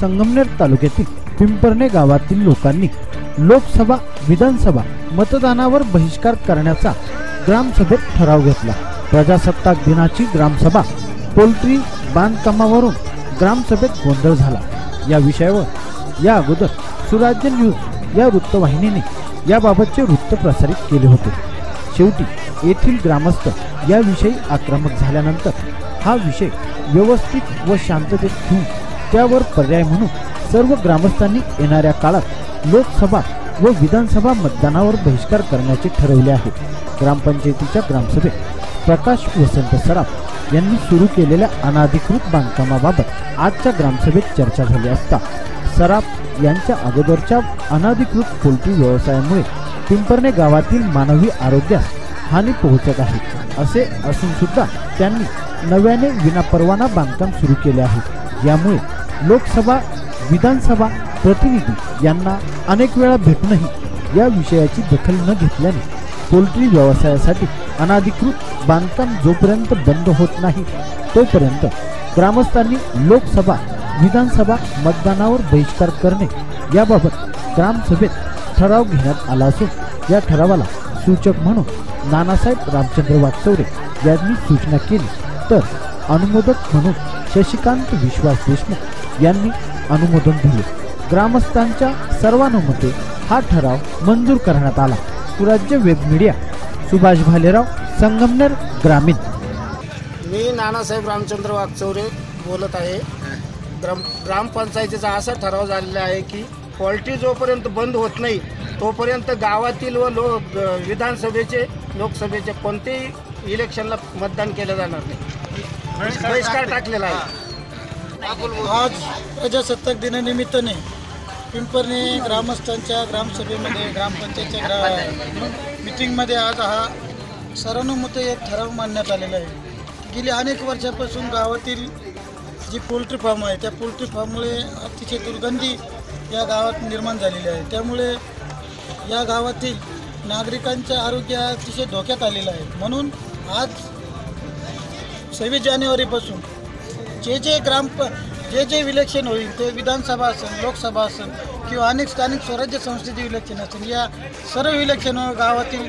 संगमनेर तालुक्यातील पिंपरणे गावातील लोकांनी लोकसभा विधानसभा मतदानावर बहिष्कार करण्याचा ग्रामसभेत ठराव घेतला. प्रजासत्ताक दिनाची ग्रामसभा पोल्ट्री बांधकामावरून ग्रामसभेत गोंधळ झाला. या विषयावर या अगोदर सुराज्य न्यूज या वृत्तवाहिनीने याबाबतचे वृत्त प्रसारित केले होते. शेवटी येथील ग्रामस्थ याविषयी आक्रमक झाल्यानंतर हा विषय व्यवस्थित व शांततेत घेऊन त्यावर पर्याय म्हणून सर्व ग्रामस्थांनी येणाऱ्या काळात लोकसभा व विधानसभा मतदानावर बहिष्कार करण्याचे ठरवले आहे. ग्रामपंचायतीच्या ग्रामसभेत प्रकाश वसंत सराफ यांनी सुरू केलेल्या अनाधिकृत बांधकामाबाबत आजच्या ग्रामसभेत चर्चा झाली असता सराफ यांच्या अगोदरच्या अनाधिकृत पोल्ट्री व्यवसायामुळे पिंपरणे गावातील मानवी आरोग्यास हानी पोहोचत आहे असे असून सुद्धा त्यांनी नव्याने विनापरवाना बांधकाम सुरू केले आहे. यामुळे लोकसभा विधानसभा प्रतिनिधी यांना अनेक वेळा भेटूनही या विषयाची दखल न घेतल्याने पोल्ट्री व्यवसायासाठी अनाधिकृत बांधकाम जोपर्यंत बंद होत नाही तोपर्यंत ग्रामस्थांनी लोकसभा विधानसभा मतदानावर बहिष्कार करणे याबाबत ग्रामसभेत ठराव घेण्यात आला असून या ठरावाला सूचक म्हणून नानासाहेब रामचंद्र वागचौरे यांनी सूचना केली. तर अनुमोदक म्हणून शशिकांत विश्वास देशमुख यांनी अनुमोदन दिले. ग्रामस्थांच्या सर्वानुमते हा ठराव मंजूर करण्यात आला. सुराज्य वेब मीडिया सुभाष भालेराव संगमनेर ग्रामीण. मी नानासाहेब रामचंद्र वागचौरे बोलत आहे. ग्राम ग्रामपंचायतीचा असा ठराव झालेला आहे की पॉल्ट्री जोपर्यंत बंद होत नाही तोपर्यंत गावातील व लो विधानसभेचे लोकसभेचे कोणतेही इलेक्शनला मतदान केलं जाणार नाही. बहिष्कार टाकलेला आहे. आज प्रजासत्ताक दिनानिमित्ताने पिंपरणे ग्रामस्थांच्या ग्रामसभेमध्ये ग्रामपंचायतच्या ग्रा मिटिंगमध्ये आज हा सर्वानुमते एक ठराव मांडण्यात आलेला आहे. गेली अनेक वर्षापासून गावातील जी पोल्ट्री फार्म आहे त्या पोल्ट्री फार्ममुळे अतिशय दुर्गंधी या गावात निर्माण झालेली आहे. त्यामुळे या गावातील नागरिकांच्या आरोग्य अतिशय धोक्यात आलेलं आहे. म्हणून आज सव्वीस जानेवारीपासून जे जे ग्राम जे जे इलेक्शन होईल ते विधानसभा असेल लोकसभा असेल किंवा अनेक स्थानिक स्वराज्य संस्थेचे इलेक्शन असेल या सर्व इलेक्शनवर गावातील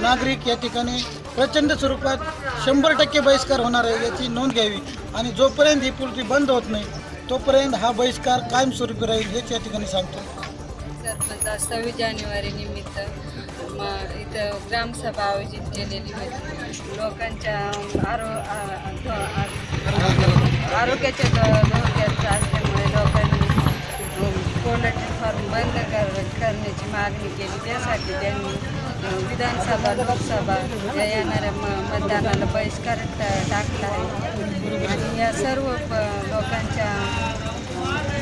नागरिक या ठिकाणी प्रचंड स्वरूपात शंभर टक्के बहिष्कार होणार आहे याची नोंद घ्यावी. आणि जोपर्यंत ही पूर्ती बंद होत नाही तोपर्यंत हा बहिष्कार कायमस्वरूपी राहील हेच या ठिकाणी सांगतो. सव्वीस जानेवारी निमित्त म इथं ग्रामसभा आयोजित केलेली होती. लोकांच्या आरो आ- आरोग्याच्या धोक्याचं असल्यामुळे लोकांनी पोल्ट्री फार्म बंद कर करण्याची मागणी केली. त्यासाठी त्यांनी विधानसभा लोकसभा या येणाऱ्या म मतदानाला बहिष्कार टा- टाकला आहे. आणि या सर्व प- लोकांच्या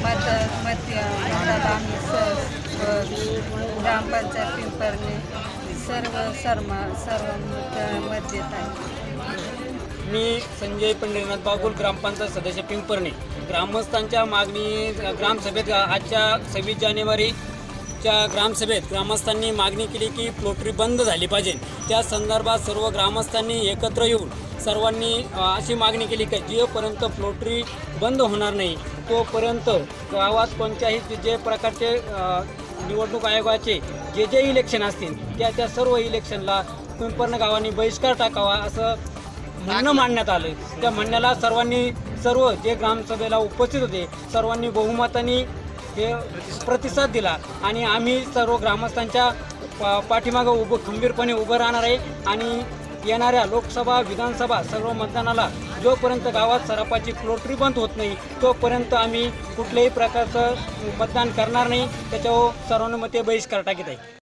मत मत मताला आम्ही स ग्रामपंचायत पिंपरने सर्व सर्मा सर्व मत मत देत आहे. मी संजय पंढरीनाथ बागुल ग्रामपंचायत सदस्य पिंपरणे. ग्रामस्थांच्या मागणी ग्रामसभेत आजच्या सव्वीस जानेवारीच्या ग्रामसभेत ग्रामस्थांनी मागणी केली की पोल्ट्री बंद झाली पाहिजे. त्या संदर्भात सर्व ग्रामस्थांनी एकत्र येऊन सर्वांनी अशी मागणी केली की जोपर्यंत पोल्ट्री बंद होणार नाही तोपर्यंत गावात कोणत्याही जे- प्रकारचे निवडणूक आयोगाचे जे जे इलेक्शन असतील त्या त्या सर्व इलेक्शनला पिंपर्ण गावांनी बहिष्कार टाकावा असं म्हणणं मांडण्यात आलं त्या म्हणण्याला सर्वांनी सर्व जे ग्रामसभेला उपस्थित होते सर्वांनी बहुमताने हे प्रतिसाद दिला. आणि आम्ही सर्व ग्रामस्थांच्या पा पाठीमागं उभं खंबीरपणे उभं राहणार आहे. आणि येणाऱ्या लोकसभा विधानसभा सर्व मतदानाला जोपर्यंत गावात सरापाची क्लोटरी बंद होत नाही तोपर्यंत आम्ही कुठल्याही प्रकारचं मतदान करणार नाही. त्याच्यावर सर्वानुमते बहिष्कार टाकीत आहे.